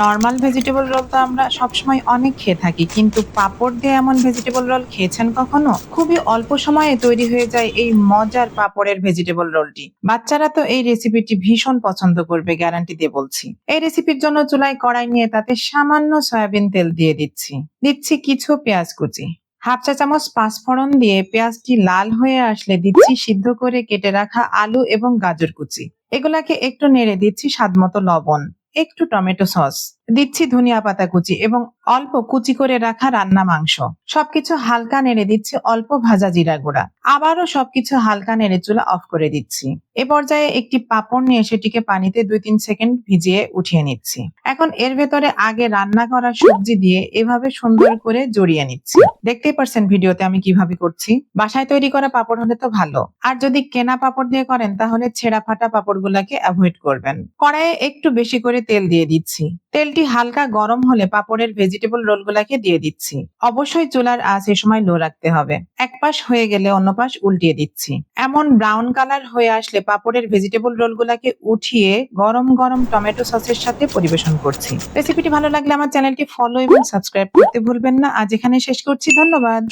Normal vegetable roll তো আমরা সবসময় অনেক খেয়ে থাকি, কিন্তু পাপড় দিয়ে এমন ভেজিটেবল রোল খেয়েছেন কখনো? খুবই অল্প সময়ে তৈরি হয়ে যায় এই মজার পাপড়ের ভেজিটেবল রোলটি বাচ্চারা তো এই রেসিপিটি ভীষণ পছন্দ করবে গ্যারান্টি দিয়ে বলছি। এই রেসিপির জন্য চুলায় কড়াই নিয়ে তাতে সামান্য সয়াবিন তেল দিয়ে দিচ্ছি। দিচ্ছি কিছু পেঁয়াজ কুচি। হাফ চা চামচ পাঁচফোড়ন দিয়ে পেঁয়াজটি লাল হয়ে আসলে দিচ্ছি সিদ্ধ করে কেটে রাখা আলু এবং গাজর কুচি। এগুলাকে একটু নেড়ে দিচ্ছি স্বাদমতো লবণ। একটু টমেটো সস। দিচ্ছি ধনিয়া পাতা কুচি এবং অল্প কুচি করে রাখা রান্না মাংস। সবকিছু হালকা নেড়ে দিচ্ছি অল্প ভাজা জিরা গুঁড়া। আবারও সবকিছু হালকা নেড়ে চুলা অফ করে দিচ্ছি। এ পর্যায়ে একটি পাপড় নিয়ে সেটিকে পানিতে দুই তিন সেকেন্ড ভিজিয়ে উঠিয়ে নিচ্ছি। এখন এর ভেতরে আগে রান্না করা সবজি দিয়ে এভাবে সুন্দর করে জড়িয়ে নিচ্ছি। দেখতেই পারছেন ভিডিওতে আমি কীভাবে করছি? বাসায় তৈরি করা পাপড় হলে তো ভালো। আর যদি কেনা পাপড় দিয়ে করেন, তাহলে ছেঁড়া ফাটা পাপড় গুলাকে অ্যাভয়েড করবেন। কড়াইয়ে একটু বেশি করে তেল দিয়ে দিচ্ছি। তেলটি হালকা গরম হলে পাপড়ের ভেজিটেবল রোলগুলাকে দিয়ে দিচ্ছি। অবশ্যই চুলার আঁচ এ সময় লো রাখতে হবে। এক পাশ হয়ে গেলে অন্য পাশ উল্টিয়ে দিচ্ছি। এমন ব্রাউন কালার হয়ে আসলে পাপড়ের ভেজিটেবল রোলগুলাকে উঠিয়ে গরম গরম টমেটো সসের সাথে পরিবেশন করছি। রেসিপিটি ভালো লাগলে আমার চ্যানেলটি ফলো এবং সাবস্ক্রাইব করতে ভুলবেন না। আজ এখানে শেষ করছি। ধন্যবাদ।